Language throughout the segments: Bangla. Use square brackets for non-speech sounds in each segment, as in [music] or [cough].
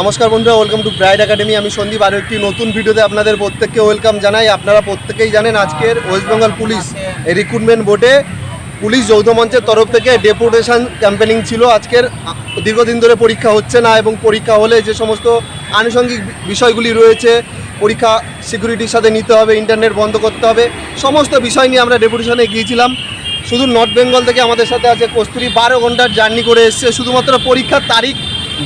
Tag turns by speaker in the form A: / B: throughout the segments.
A: নমস্কার বন্ধুরা ওয়েলকাম টু ব্রাইড একাডেমি আমি সন্দীপ আরও একটি নতুন ভিডিওতে আপনাদের প্রত্যেককে ওয়েলকাম জানাই। আপনারা প্রত্যেকেই জানেন আজকের ওয়েস্ট বেঙ্গল পুলিশ রিক্রুটমেন্ট বোর্ডে পুলিশ যৌথ মঞ্চের তরফ থেকে ডেপুটেশন ক্যাম্পেনিং ছিল। আজকের দীর্ঘদিন ধরে পরীক্ষা হচ্ছে না এবং পরীক্ষা হলে যে সমস্ত আনুষঙ্গিক বিষয়গুলি রয়েছে, পরীক্ষা সিকিউরিটির সাথে নিতে হবে ইন্টারনেট বন্ধ করতে হবে, সমস্ত বিষয় নিয়ে আমরা ডেপুটেশনে গিয়েছিলাম। শুধু নর্থ বেঙ্গল থেকে আমাদের সাথে আছে কস্তুরি, বারো ঘণ্টার জার্নি করে এসছে। শুধুমাত্র পরীক্ষার তারিখ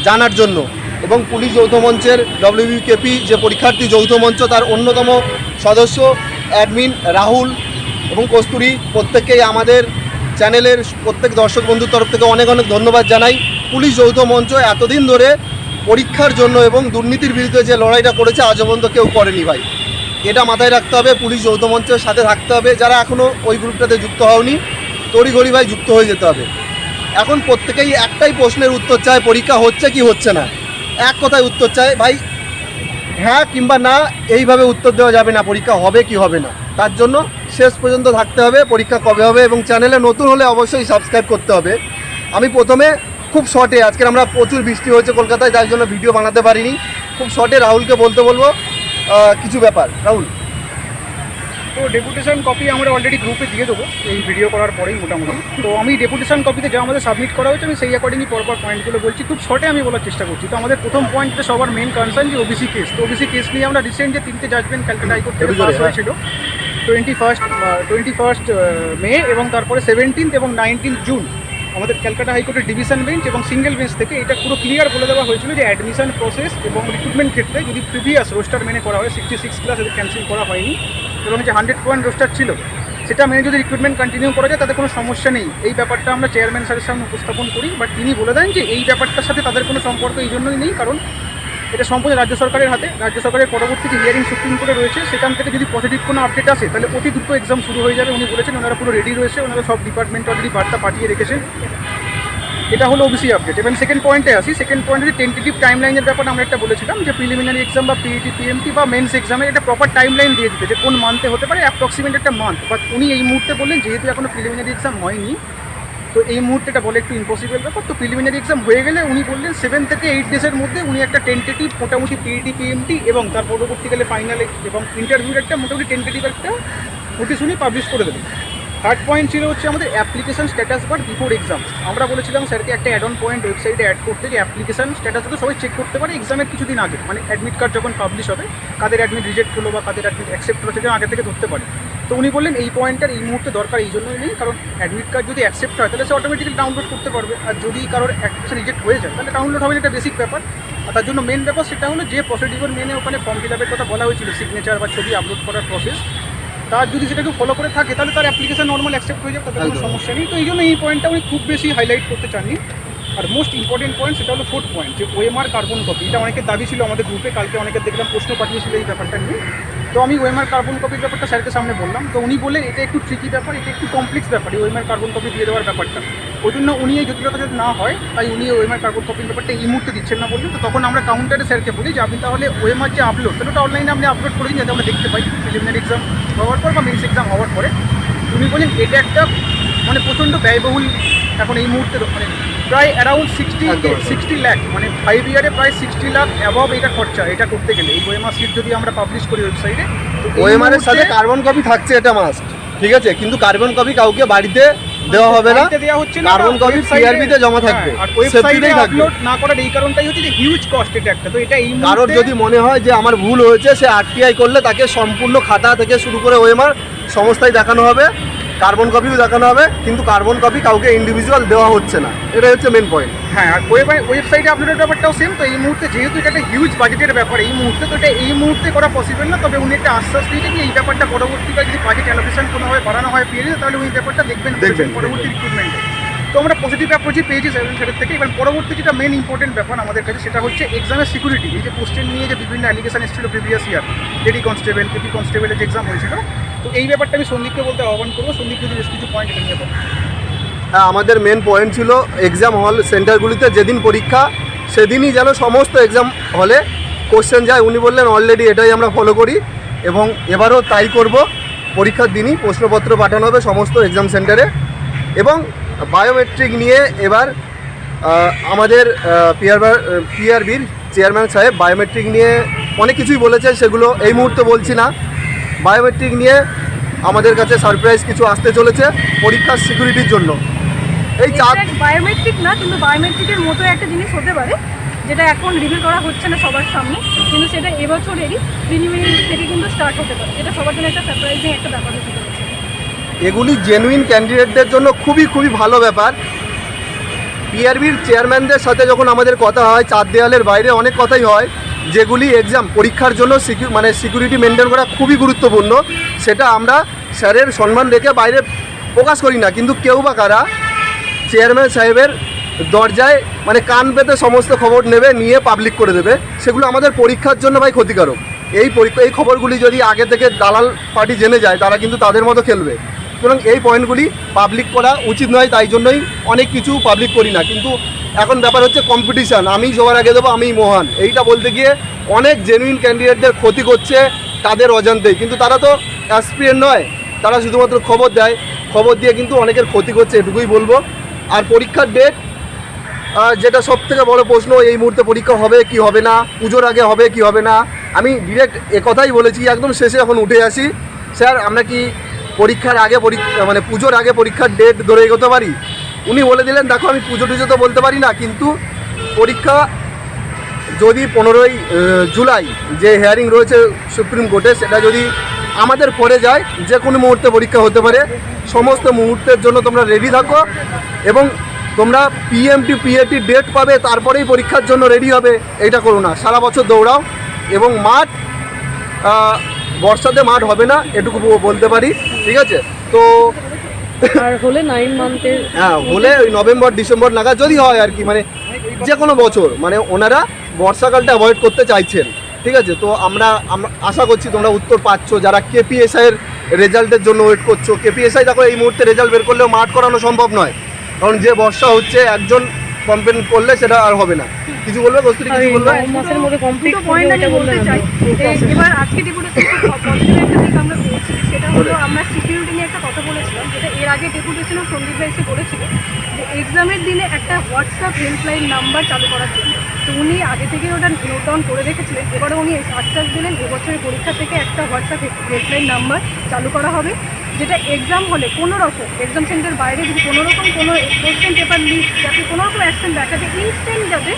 A: জানার জন্য। এবং পুলিশ যৌথ মঞ্চের ডব্লিউবিকেপি যে পরীক্ষার্থী যৌথ মঞ্চ, তার অন্যতম সদস্য অ্যাডমিন রাহুল এবং কস্তুরি, প্রত্যেককেই আমাদের চ্যানেলের প্রত্যেক দর্শক বন্ধুর তরফ থেকে অনেক অনেক ধন্যবাদ জানাই। পুলিশ যৌথ মঞ্চ এতদিন ধরে পরীক্ষার জন্য এবং দুর্নীতির বিরুদ্ধে যে লড়াইটা করেছে, আজও পর্যন্ত কেউ করেনি ভাই। এটা মাথায় রাখতে হবে, পুলিশ যৌথ মঞ্চের সাথে থাকতে হবে। যারা এখনও ওই গ্রুপটাতে যুক্ত হওনি, তড়িঘড়ি ভাই যুক্ত হয়ে যেতে হবে। এখন প্রত্যেকেই একটাই প্রশ্নের উত্তর চায়, পরীক্ষা হচ্ছে কি হচ্ছে না। এক কথায় উত্তর চাই, ভাই হ্যাঁ কিংবা না, এইভাবে উত্তর দেওয়া যাবে না, পরীক্ষা হবে কি হবে না। তার জন্য শেষ পর্যন্ত থাকতে হবে, পরীক্ষা কবে হবে এবং চ্যানেলে নতুন হলে অবশ্যই সাবস্ক্রাইব করতে হবে। আমি প্রথমে খুব শর্টে আজকের আমরা প্রচুর বৃষ্টি হয়েছে কলকাতায় যার জন্য ভিডিও বানাতে পারিনি। খুব শর্টে রাহুলকে বলতে বলব কিছু ব্যাপার। রাহুল
B: তো ডেপুটেশন কপি আমরা অলরেডি গ্রুপে দিয়ে দেবো। এই ভিডিও করার পরেই মোটামুটি। তো আমি ডেপুটেশন কপিতে যা আমাদের সাবমিট করা হয়েছে আমি সেই অ্যাকর্ডিংই পরপর পয়েন্টগুলো বলছি। খুব শর্টে আমি বলার চেষ্টা করছি। তো আমাদের প্রথম পয়েন্টটা সবার মেন কনসার্ন যে ওবিসি কেস তো ওবিসি কেস নিয়ে আমরা রিসেন্ট যে তিনটে জাজমেন্ট ক্যালকাটা হাইকোর্ট থেকে পাস
A: হ্যাঁ।
B: হয়েছিল twenty first twenty first May এবং তারপরে সেভেন্টিন্থ এবং নাইনটিন্থ জুন আমাদের ক্যালকাটা হাইকোর্টের ডিভিশন বেঞ্চ এবং সিঙ্গেল বেঞ্চ থেকে এটা পুরো ক্লিয়ার বলে দেওয়া হয়েছিল যে অ্যাডমিশন প্রসেস এবং রিক্রুটমেন্ট ক্ষেত্রে যদি প্রিভিয়াস রোস্টার মেনে করা হয় সিক্সটি সিক্স ক্লাস এদের ক্যান্সেল করা হয়নি এবং যে হান্ড্রেড পয়েন্ট রোস্টার ছিল, সেটা মেনে যদি রিক্রুটমেন্ট কন্টিনিউ করা যায় তাদের কোনো সমস্যা নেই। এই ব্যাপারটা আমরা চেয়ারম্যান স্যারের সামনে উপস্থাপন করি বাট তিনি বলে দেন যে এই ব্যাপারটার সাথে তাদের কোনো সম্পর্ক এই জন্যই নেই, কারণ এটা সম্পূর্ণ রাজ্য সরকারের হাতে। রাজ্য সরকারের পরবর্তী যে হিয়ারিং সুপ্রিম কোর্টে রয়েছে, সেখান থেকে যদি পজিটিভ কোনো আপডেট আসে, তাহলে অতি দ্রুত এক্সাম শুরু হয়ে যাবে। উনি বলেছেন, ওনারা পুরো রেডি রয়েছে, ওনারা সব ডিপার্টমেন্ট অলরেডি বার্তা পাঠিয়ে রেখেছেন। এটা হলো ওবিসি আপডেট এবং সেকেন্ড পয়েন্টে আসি। সেকেন্ড পয়েন্টে যে টেন্টেটিভ টাইম লাইনের ব্যাপারে আমরা একটা বলেছিলাম যে প্রিলিমিনারি এক্সাম বা পিইটি পিএমটি বা মেন্স এক্সামের একটা প্রপার টাইম লাইন দিয়ে দিতে, যে কোন মান্থে হতে পারে অ্যাপ্রক্সিমেট একটা মান্থ বাট উনি এই মুহূর্তে বললেন, যেহেতু এখনও প্রিলিমিনারি এক্সাম হয়নি, তো এই মুহূর্তে এটা বলে একটু ইম্পসিবল ব্যাপার। তো প্রিলিমিনারি এক্সাম হয়ে গেলে উনি বললেন সেভেন থেকে এইট ডেজের মধ্যে উনি একটা টেন্টেটিভ মোটামুটি পিইটি পিএমটি এবং তার পরবর্তীকালে ফাইনাল এবং ইন্টারভিউর একটা মোটামুটি টেন্টেটিভ একটা নোটিশ উনি পাবলিশ করে দেবেন। থার্ড পয়েন্ট ছিল হচ্ছে আমাদের application status but before exam আমরা বলেছিলাম স্যারকে একটা অ্যাড অন পয়েন্ট ওয়েবসাইটে অ্যাড করতে যে অ্যাপ্লিকেশন স্ট্যাটাস তো সবাই চেক করতে পারে এক্সামের কিছুদিন আগে। মানে অ্যাডমিট কার্ড যখন পাবলিশ হবে, কাদের অ্যাডমিট রিজেক্ট হলো বা কাদের অ্যাডমিট অ্যাকসেপ্ট হলো সেটা আগে থেকে ধরতে পারে। তো উনি বললেন এই পয়েন্টটার এই মুহূর্তে দরকার, এই জন্যই নেই, কারণ অ্যাডমিট কার্ড যদি অ্যাকসেপ্ট হয়, তাহলে সে অটোমেটিক্যালি ডাউনলোড করতে পারবে। আর যদি কারোর অ্যাডমিশন রিজেক্ট হয়ে যায়, তাহলে ডাউনলোড হবে এটা বেসিক ব্যাপার। আর তার জন্য মেন ব্যাপার সেটা হলো যে প্রসিডিউর মেনে ওখানে ফর্ম ফিল আপের কথা বলা হয়েছিল সিগনেচার বা ছবি আপলোড করার প্রসেস তার যদি সেটাকে ফলো করে থাকে তাহলে তার অ্যাপ্লিকেশন নর্মাল অ্যাকসেপ্ট হয়ে যাবে তাদের কোনো সমস্যা নেই। তো এই জন্য এই পয়েন্টটা আমি খুব বেশি হাইলাইট করতে চাননি আর মোস্ট ইম্পর্টেন্ট পয়েন্ট সেটা হলো ফোর্থ পয়েন্ট যে ওএমআর কার্বন কপি এটা অনেকের দাবি ছিল আমাদের গ্রুপে কালকে অনেকের দেখলাম প্রশ্ন পাঠিয়েছিল এই ব্যাপারটা নিয়ে। তো আমি ওএমআর কার্বন কপির ব্যাপারটা স্যারকে সামনে বললাম। তো উনি বললেন, এটা একটু ট্রিকি ব্যাপার, এটা একটু কমপ্লেক্স ব্যাপার, এই ওএমআর কার্বন কপি দিয়ে দেওয়ার ব্যাপারটা। ওই জন্য উনি এই জটিলতা যদি না হয়, তাই উনি ওএমআর কার্বন কপির ব্যাপারটা এই মুহূর্তে দিচ্ছেন না বললেন তো তখন আমরা কাউন্টারে স্যারকে বলি যে, আপনি তাহলে ওয়েমার যে আপলোড তাহলে ওটা অনলাইনে আপনি আপলোড করে দিন, যাতে আমরা দেখতে পাই প্রিলিমিনারি এক্সাম হওয়ার পর বা মেন্স এক্সাম হওয়ার পরে। উনি বলেন এটা একটা মানে প্রচণ্ড ব্যয়বহুল এখন এই মুহূর্তে মানে প্রায় অ্যারাউন্ড সিক্সটি সিক্সটি লাখ মানে ফাইভ ইয়ারে প্রায় সিক্সটি লাখ অ্যাবভ এটা খরচা এটা করতে গেলে। এই ওএমআর সিট যদি আমরা পাবলিশ করি ওয়েবসাইটে
A: ওএমআর এর সাথে কার্বন কপি থাকছে এটা মাস্ট ঠিক আছে? কিন্তু কার্বন কপি কাউকে বাড়িতে দেওয়া হবে না।
B: হচ্ছে
A: কার্বন কপি
B: website-এ-
A: তে জমা থাকবে।
B: হ্যাঁ,
A: থাকবে।
B: আপলোড না করার এই কারণটাই হচ্ছে যে হিউজ কস্ট এটা একটা। তো এটা এই
A: কারোর যদি মনে হয় যে আমার ভুল হয়েছে সে আরটিআই করলে তাকে সম্পূর্ণ খাতা থেকে শুরু করে ওএমআর সমস্তাই দেখানো হবে। কার্বন কপিও দেখানো হবে কিন্তু কার্বন কপি কাউকে ইন্ডিভিজুয়াল দেওয়া হচ্ছে না। এটাই হচ্ছে মেন পয়েন্ট
B: হ্যাঁ আর ওয়েব- ওয়েবসাইটে আপলোডের ব্যাপারটাও সেম তো এই মুহূর্তে যেহেতু এটা একটা হিউজ বাজেটের ব্যাপার এই মুহূর্তে তো এটা এই মুহূর্তে করা পসিবল না তবে উনি একটা আশ্বাস দিয়েছেন যে এই ব্যাপারটা পরবর্তীকালে যদি বাজেট অ্যালোকেশন কোনোভাবে বাড়ানো হয় পেয়ে তাহলে উনি ব্যাপারটা দেখবেন
A: দেখবেন,
B: পরবর্তী রিক্রুটমেন্টে তো আমরা পজিটিভ অ্যাপ্রোচই পেয়েছি সেভেন সাইডের থেকে। এবার পরবর্তী যেটা মেন ইম্পর্টেন্ট ব্যাপার আমাদের কাছে সেটা হচ্ছে এক্সামের সিকিউরিটি এই যে কোশ্চেন নিয়ে যে বিভিন্ন অ্যালিগেশন এসেছিল previous year lady constable KP কনস্টেবলের যে এক্সাম হয়েছিল তো এই ব্যাপারটা আমি সন্দীপকে বলতে আহ্বান করব। সন্দীপ, যদি বেশ কিছু পয়েন্ট নিয়ে
A: হ্যাঁ আমাদের মেন পয়েন্ট ছিল এক্সাম হল সেন্টারগুলিতে যেদিন পরীক্ষা, সেদিনই যেন সমস্ত এক্সাম হলে কোশ্চেন যায়। উনি বললেন অলরেডি এটাই আমরা ফলো করি এবং এবারও তাই করব। পরীক্ষার দিনই প্রশ্নপত্র পাঠানো হবে সমস্ত এক্সাম সেন্টারে এবং বায়োমেট্রিক নিয়ে এবার আমাদের পিআর পিআরবির চেয়ারম্যান সাহেব বায়োমেট্রিক নিয়ে অনেক কিছুই বলেছে সেগুলো এই মুহূর্তে বলছি না। বায়োমেট্রিক নিয়ে আমাদের কাছে সারপ্রাইজ কিছু আসতে চলেছে পরীক্ষার সিকিউরিটির জন্য। এই চাঁদ
C: বায়োমেট্রিক না কিন্তু বায়োমেট্রিকের মতো একটা জিনিস হতে পারে যেটা এখন রিভিল করা হচ্ছে না সবার সামনে কিন্তু সেটা এবছরেরই প্রিলিমিনারি থেকে কিন্তু স্টার্ট হতে পারে। যেটা সবার জন্য একটা সারপ্রাইজিং একটা ব্যাপার হতে চলেছে।
A: এগুলি জেনুইন ক্যান্ডিডেটদের জন্য খুবই খুবই ভালো ব্যাপার। পিআরবির চেয়ারম্যানদের সাথে যখন আমাদের কথা হয়, চার দেওয়ালের বাইরে অনেক কথাই হয়, যেগুলি এক্সাম পরীক্ষার জন্য সিকিউ মানে সিকিউরিটি মেনটেন করা খুবই গুরুত্বপূর্ণ, সেটা আমরা স্যারের সম্মান রেখে বাইরে প্রকাশ করি না। কিন্তু কেউ বা কারা চেয়ারম্যান সাহেবের দরজায় মানে কান পেতে সমস্ত খবর নেবে, নিয়ে পাবলিক করে দেবে, সেগুলো আমাদের পরীক্ষার জন্য ভাই ক্ষতিকারক। এই পরীক্ষা, এই খবরগুলি যদি আগে থেকে দালাল পার্টি জেনে যায়, তারা কিন্তু তাদের মতো খেলবে। সুতরাং এই পয়েন্টগুলি পাবলিক করা উচিত নয়, তাই জন্যই অনেক কিছু পাবলিক করি না। কিন্তু এখন ব্যাপার হচ্ছে কম্পিটিশান আমি সবার আগে দেবো আমি মহান। এইটা বলতে গিয়ে অনেক জেনুইন ক্যান্ডিডেটদের ক্ষতি করছে তাদের অজান্তেই। কিন্তু তারা তো অ্যাসপিরিয়েন্ট নয়, তারা শুধুমাত্র খবর দেয়। খবর দিয়ে কিন্তু অনেকের ক্ষতি করছে, এটুকুই বলব। আর পরীক্ষার ডেট যেটা সব থেকে বড় প্রশ্ন, এই মুহূর্তে পরীক্ষা হবে কি হবে না? পুজোর আগে হবে কি হবে না? আমি ডিরেক্ট কথাই বলেছি, একদম শেষে এখন উঠে আসি। স্যার, আমরা কি পরীক্ষার আগে পরীক্ষা মানে পুজোর আগে পরীক্ষার ডেট ধরে এগোতে পারি? উনি বলে দিলেন, দেখো, আমি পুজো টুজো তো বলতে পারি না, কিন্তু পরীক্ষা যদি পনেরোই জুলাই যে হেয়ারিং রয়েছে সুপ্রিম কোর্টে, সেটা যদি আমাদের পরে যায়, যে কোনো মুহূর্তে পরীক্ষা হতে পারে। সমস্ত মুহূর্তের জন্য তোমরা রেডি থাকো এবং তোমরা পিএমটি পিএটি ডেট পাবে, তারপরেই পরীক্ষার জন্য রেডি হবে। এইটা করো না। সারা বছর দৌড়াও এবং মাঠ বর্ষাতে মাঠ হবে না এটুকু বলতে পারি ঠিক আছে? তো
C: আর হলে নাইন মান্থের [laughs]
A: হ্যাঁ হলে ওই নভেম্বর ডিসেম্বর নাগাদ যদি হয় আর কি মানে যে কোনো বছর মানে ওনারা বর্ষাকালটা অ্যাভয়েড করতে চাইছেন ঠিক আছে? তো আমরা আশা করছি তোমরা উত্তর পাচ্ছ যারা কেপিএসআই এর রেজাল্টের জন্য ওয়েট করছ। কেপিএসআই দেখো এই মুহূর্তে রেজাল্ট বের করলেও মাঠ করানো সম্ভব নয়। কারণ যে বর্ষা হচ্ছে একজন কমপ্লেন করলে সেটা আর হবে না। কিছু বলবে কস্তুরি কিছু বলবে?
C: মাসের মধ্যে কমপ্লিট পয়েন্ট আমি বলতে চাই। এবার আজকে আমরা পেয়েছি সেটা হলো আমরা সিকিউরিটি নিয়ে একটা কথা বলেছিলাম যেটা এর আগে ডেপুটেশনও সন্দীপ ভাই এসে বলেছিল যে এক্সামের দিনে একটা হোয়াটসঅ্যাপ হেল্পলাইন নাম্বার চালু করার জন্য। তো উনি আগে থেকে ওটা নোট ডাউন করে রেখেছিলেন। এবারে উনি আশ্বাস দিলেন এবছরের পরীক্ষা থেকে একটা হোয়াটসঅ্যাপ হেল্পলাইন নাম্বার চালু করা হবে যেটা এক্সাম হলে কোনো রকম এক্সাম সেন্টার বাইরে যদি কোনো রকম কোনো কোশ্চেন পেপার লিক যাতে কোনো রকম অ্যাকশন দেখাতে ইনস্ট্যান্ট যাতে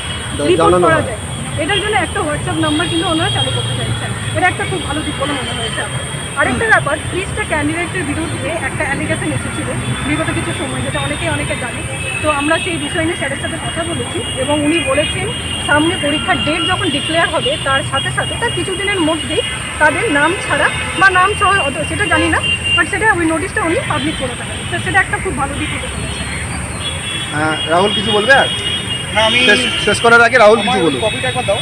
C: রিপোর্ট করা যায়। এটার জন্য একটা হোয়াটসঅ্যাপ নাম্বার কিন্তু ওনারা চালু করতে চাইছেন। এটা একটা খুব ভালো দিক বলে মনে হয়েছে আমার। আরেকটা ব্যাপার ত্রিশটা ক্যান্ডিডেটের বিরুদ্ধে একটা অ্যালিগেশন এসেছিল বিগত কিছু সময় যেটা অনেকেই অনেকে জানে। তো আমরা সেই বিষয় নিয়ে স্যারের সাথে কথা বলেছি এবং উনি বলেছেন সামনে পরীক্ষার ডেট যখন ডিক্লেয়ার হবে তার সাথে সাথে তার কিছুদিনের মধ্যেই তাদের নাম ছাড়া বা নাম ছাড়া অত- সেটা জানি না বাট সেটা ওই নোটিশটা উনি পাবলিক করে থাকেন তো সেটা একটা খুব ভালো দিক হতে চলেছে।
A: হ্যাঁ রাহুল কিছু বলবে আর?
B: না আমি
A: শেষ করার আগে রাহুল কিছু বলুন।
B: কপিটা একবার দাও।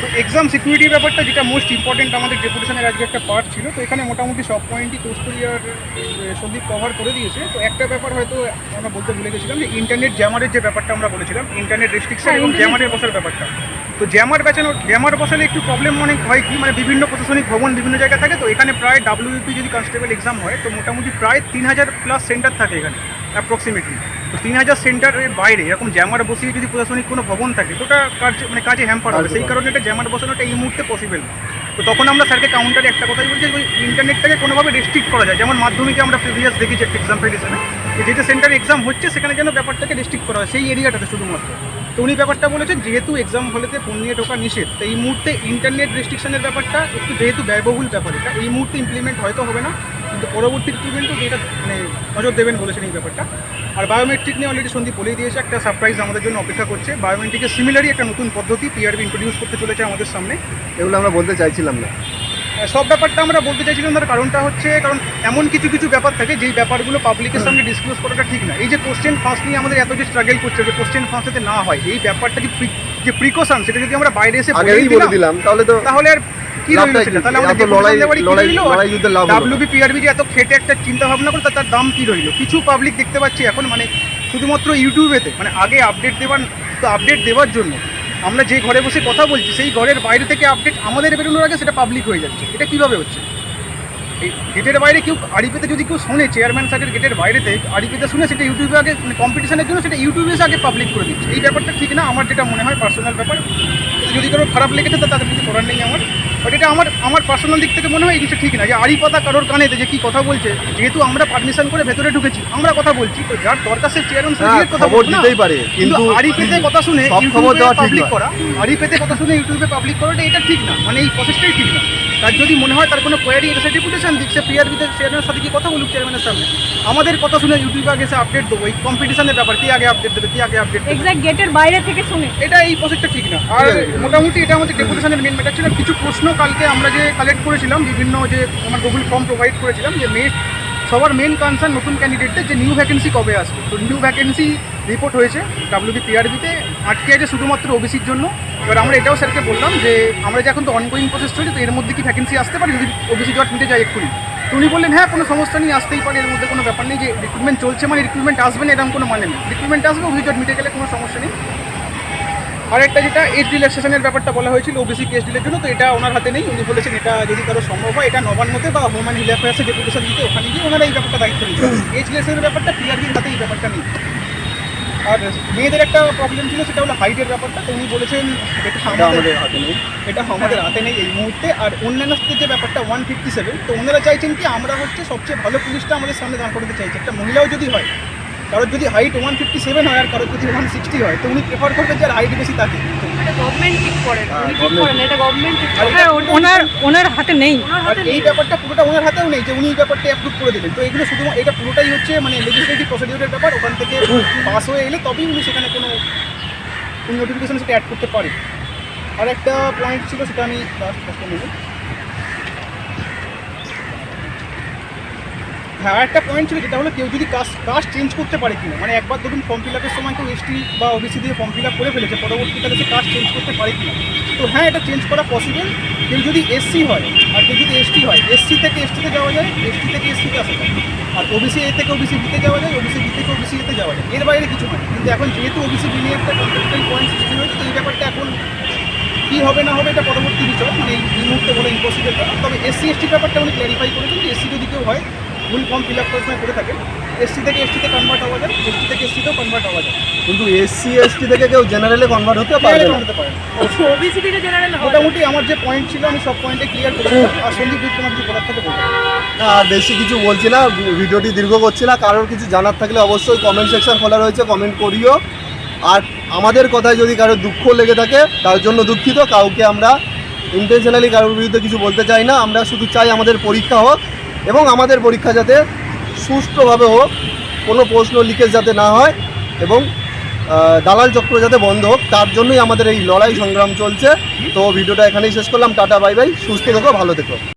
B: তো এক্সাম সিকিউরিটির ব্যাপারটা যেটা মোস্ট ইম্পর্টেন্ট আমাদের ডেপুটেশনের আজকে একটা পার্ট ছিল তো এখানে মোটামুটি সব পয়েন্টই কৌস্তরি আর সন্দীপ কভার করে দিয়েছে। তো একটা ব্যাপার হয়তো আমরা বলতে ভুলে গেছিলাম যে ইন্টারনেট জ্যামারের যে ব্যাপারটা আমরা বলেছিলাম ইন্টারনেট রেস্ট্রিকশন
C: হ্যাঁ,
B: এবং জ্যামারের বসার ব্যাপারটা। তো জ্যামার বাঁচানো জ্যামার বসালে একটু প্রবলেম অনেক হয় কি? মানে বিভিন্ন প্রশাসনিক ভবন বিভিন্ন জায়গায় থাকে তো এখানে প্রায় ডাব্লিউপি যদি কনস্টেবল এক্সাম হয় তো মোটামুটি প্রায় তিন হাজার প্লাস সেন্টার থাকে এখানে অ্যাপ্রক্সিমেটলি তো তিন হাজার সেন্টারের বাইরে এরকম জ্যামার বসিয়ে যদি প্রশাসনিক কোনো ভবন থাকে তো ওটা কাজ মানে কাজে হ্যাম্পার হবে। সেই কারণে এটা জ্যামার বসানোটা এই মুহূর্তে পসিবল তো তখন আমরা স্যারকে কাউন্টারে একটা কথাই বলছি ওই ইন্টারনেটটাকে কোনোভাবে রেস্ট্রিক্ট করা যায়। যেমন মাধ্যমিকে আমরা প্রিভিয়াস দেখেছি একটা এক্সাম্পল হিসেবে যে যেটা সেন্টারে এক্সাম হচ্ছে সেখানে যেন ব্যাপারটাকে রেস্ট্রিক্ট করা হয় সেই এরিয়াটাতে শুধুমাত্র। তো উনি ব্যাপারটা বলেছেন যেহেতু এক্সাম হলেতে ফোন নিয়ে ঢোকা নিষেধ তো এই মুহূর্তে ইন্টারনেট রেস্ট্রিকশনের ব্যাপারটা একটু যেহেতু ব্যয়বহুল ব্যাপার এটা এই মুহূর্তে ইমপ্লিমেন্ট হয়তো হবে না কিন্তু পরবর্তী ইমপ্লিমেন্টও যেটা মানে নজর দেবেন বলেছেন এই ব্যাপারটা। আর বায়োমেট্রিক নিয়ে অলরেডি সন্দীপ বলেই দিয়েছে একটা সারপ্রাইজ আমাদের জন্য অপেক্ষা করছে। বায়োমেট্রিকের সিমিলারই একটা নতুন পদ্ধতি পিআরবি ইন্ট্রোডিউস করতে চলেছে আমাদের সামনে।
A: এগুলো আমরা বলতে চাইছিলাম না।
B: সব ব্যাপারটা আমরা বলতে চাইছিলাম তার কারণটা হচ্ছে কারণ এমন কিছু কিছু ব্যাপার থাকে যেই ব্যাপারগুলো পাবলিকের সামনে ডিসক্লোজ করাটা ঠিক না। এই যে কোশ্চেন ফাঁস নিয়ে আমাদের এত যে স্ট্রাগল করছে যে কোশ্চেন ফাঁস যাতে না হয় এই ব্যাপারটা যে যে প্রিকশন সেটা যদি আমরা বাইরে এসে
A: বলে
B: দিলাম
A: তাহলে তো
B: তাহলে আর কি রইল সেটা? তাহলে আমাদের
A: এত লড়াই- লড়াই- লড়াই যুদ্ধে লাভ হলো।
B: পিআরবি যে এত খেটে একটা চিন্তা ভাবনা করে তার দাম কি রইল? কিছু পাবলিক দেখতে পাচ্ছি এখন মানে শুধুমাত্র ইউটিউবেতে মানে আগে আপডেট দেওয়ার তো আপডেট দেওয়ার জন্য আমরা যে ঘরে বসে কথা বলছি সেই ঘরের বাইরে থেকে আপডেট আমাদের বেরোনোর আগে সেটা পাবলিক হয়ে যাচ্ছে। এটা কীভাবে হচ্ছে? এই গেটের বাইরে কেউ আড়িপেতে যদি কেউ শোনে চেয়ারম্যান স্যারের গেটের বাইরেতে আড়িপেতে শুনে সেটা ইউটিউবে আগে মানে কম্পিটিশনের জন্য সেটা ইউটিউবে এসে আগে পাবলিক করে দিচ্ছে। এই ব্যাপারটা ঠিক না আমার যেটা মনে হয় পার্সোনাল ব্যাপার। যদি কারোর খারাপ লেগেছে তো তাদের কিছু করার নেই আমার। বাট এটা আমার আমার পার্সোনাল দিক থেকে মনে হয় এই জিনিসটা ঠিক না। যে আড়ি পাতা কারোর কানেতে যে কি কথা বলছে যেহেতু আমরা পারমিশন করে ভেতরে ঢুকেছি আমরা কথা বলছি তো যার দরকার সে চেয়ারম্যান কথা
A: দিতেই পারে,
B: কিন্তু
A: কিন্তু
B: আড়ি পেতে কথা শুনে ইউটিউবে পাবলিক করা আড়ি পেতে কথা শুনে ইউটিউবে পাবলিক করাটা এটা ঠিক না মানে এই প্রসেসটাই ঠিক না। তার যদি মনে হয় তার কোনো কোয়ারি এসে ডেপুটেশন দিচ্ছে পিআরবিতে চেয়ারম্যানের সাথে কি কথা বলুক চেয়ারম্যানের সামনে? আমাদের কথা শুনে ইউটিউবে আগে আপডেট দেবো। এই কম্পিটিশনের ব্যাপার কি আগে আপডেট দেবে কি আগে আপডেট
C: এক্সাক্ট গেটের বাইরে থেকে শুনে।
B: এটা এই প্রসেসটা ঠিক না। আর মোটামুটি এটা আমাদের ডেপুটেশনের মেন ম্যাটার ছিল। কিছু প্রশ্ন কালকে আমরা যে কালেক্ট করেছিলাম বিভিন্ন যে আমার গুগল ফর্ম প্রোভাইড করেছিলাম যে মে সবার মেন কনসার্ন নতুন ক্যান্ডিডেটদের যে নিউ ভ্যাকেন্সি কবে আসবে? তো নিউ ভ্যাকেন্সি রিপোর্ট হয়েছে ডাব্লিউবি পিআরবিতে আটকে আছে শুধুমাত্র ওবিসির জন্য। এবার আমরা এটাও স্যারকে বললাম যে, আমরা যে এখন তো অনগোয়িং প্রসেস চলছে, তো এর মধ্যে কি ভ্যাকেন্সি আসতে পারে? যদি ওবিসি জট মিটে যায় এক্ষুনি। তো উনি বললেন হ্যাঁ কোনো সমস্যা নেই, আসতেই পারে। এর মধ্যে কোনো ব্যাপার নেই যে রিক্রুটমেন্ট চলছে মানে রিক্রুটমেন্ট আসবে না, এরকম কোনো মানে নেই। রিক্রুটমেন্ট আসবে ওবিসি জট মিটে গেলে কোনো সমস্যা নেই। আর একটা যেটা এজ রিল্যাক্সেশনের ব্যাপারটা বলা হয়েছিল ওবিসি কেস ডিলের জন্য তো এটা ওনার হাতে নেই। উনি বলেছেন এটা যদি কারও সম্ভব হয় এটা নবান্নতে বা হোম অ্যান্ড অ্যাফেয়ার্সে ডেপুটেশন দিতে ওখানে গিয়ে ওনারা এই ব্যাপারটা দায়িত্ব নিতে এজ রিল্যাক্সেশনের ব্যাপারটা পিআরবির হাতে এই ব্যাপারটা নেই। আর মেয়েদের একটা প্রবলেম ছিল সেটা হলো হাইটের ব্যাপারটা। তো উনি বলেছেন এটা
A: এটা
B: আমাদের
A: আমাদের হাতে নেই।
B: এটা আমাদের হাতে নেই এই মুহূর্তে। আর অন্যান্য যে ব্যাপারটা ওয়ান ফিফটি সেভেন তো ওনারা চাইছেন কি আমরা হচ্ছে সবচেয়ে ভালো পুলিশটা আমাদের সামনে দাঁড় করতে চাইছি। একটা মহিলাও যদি হয় কারোর যদি হাইট ওয়ান ফিফটি সেভেন হয় আর কারোর যদি ওয়ান সিক্সটি হয় তো উনি প্রেফার করবেন যে হাইট বেশি থাকে
C: এটা গভর্নমেন্ট ঠিক করে
A: হ্যাঁ,
B: আর
D: ওনার ওনার হাতে নেই।
B: আর এই ব্যাপারটা পুরোটা ওনার হাতেও নেই যে উনি এই ব্যাপারটা অ্যাপ্রুভ করে দেবেন তো এগুলো শুধু এটা পুরোটাই হচ্ছে মানে লেজিসলেটিভ প্রসিডিউরের ব্যাপার। ওখান থেকে পাস হয়ে এলে তবেই উনি সেখানে কোনো নোটিফিকেশন সেটা অ্যাড করতে পারে। আর একটা পয়েন্ট ছিল সেটা আমি হ্যাঁ আর একটা পয়েন্ট ছিল যেটা হলো কেউ যদি কাস্ট কাস্ট চেঞ্জ করতে পারে কিনা মানে একবার ধরুন ফর্ম ফিল আপের সময় কেউ এসটি বা ওবিসি দিয়ে ফর্ম ফিল আপ করে ফেলেছে, পরবর্তীকালে সে কাস্ট চেঞ্জ করতে পারে কিনা। তো হ্যাঁ এটা চেঞ্জ করা পসিবল কেউ যদি এসসি হয়, আর কেউ যদি এসটি হয় এসসি থেকে এসটিতে যাওয়া যায় এসটি থেকে এসটিতে আসা যায়। আর ওবিসি এ থেকে ওবিসি বিতে যাওয়া যায় ওবিসি বি থেকে ওবিসি এতে যাওয়া যায়। এর বাইরে কিছু নয়। কিন্তু এখন যেহেতু ওবিসি বি নিয়ে একটা কন্ট্রাক্টারি পয়েন্ট সৃষ্টি হয়েছে, তো এই ব্যাপারটা এখন কী হবে না হবে এটা পরবর্তী বিষয় মানে এই মুহূর্তে বলে ইম্পসিবল তবে এসসি এসটির ব্যাপারটা উনি ক্ল্যারিফাই করেছেন যে এসসি যদি কেউ হয় ফুল ফর্ম ফিল আপ করার সময় করে থাকে। এসসি থেকে এসটিতে কনভার্ট হওয়া যায় এসটি থেকে এসসিতেও কনভার্ট হওয়া যায়।
A: কিন্তু এসসি এসটি থেকে কেউ জেনারেলে কনভার্ট হতে না।
B: হতে পারে
C: ওবিসি থেকে জেনারেল হয়
B: মোটামুটি আমার যে পয়েন্ট ছিল আমি সব পয়েন্টে ক্লিয়ার করে আর সন্দীপ বিদ তোমার যে বলার থাকে
A: না আর বেশি কিছু বলছি না ভিডিওটি দীর্ঘ করছি না। কারোর কিছু জানার থাকলে অবশ্যই কমেন্ট সেকশন খোলা রয়েছে কমেন্ট করিও। আর আমাদের কথায় যদি কারোর দুঃখ লেগে থাকে তার জন্য দুঃখিত। কাউকে আমরা ইন্টেনশনালি কারোর বিরুদ্ধে কিছু বলতে চাই না। আমরা শুধু চাই আমাদের পরীক্ষা হোক। এবং আমাদের পরীক্ষা যাতে সুষ্ঠুভাবে হোক, কোনো প্রশ্ন লিকেজ যাতে না হয় এবং দালাল চক্র যাতে বন্ধ হোক, তার জন্যই আমাদের এই লড়াই সংগ্রাম চলছে। তো ভিডিওটা এখানেই শেষ করলাম। Tata, bye bye. সুস্থ থেকো, ভালো থেকো।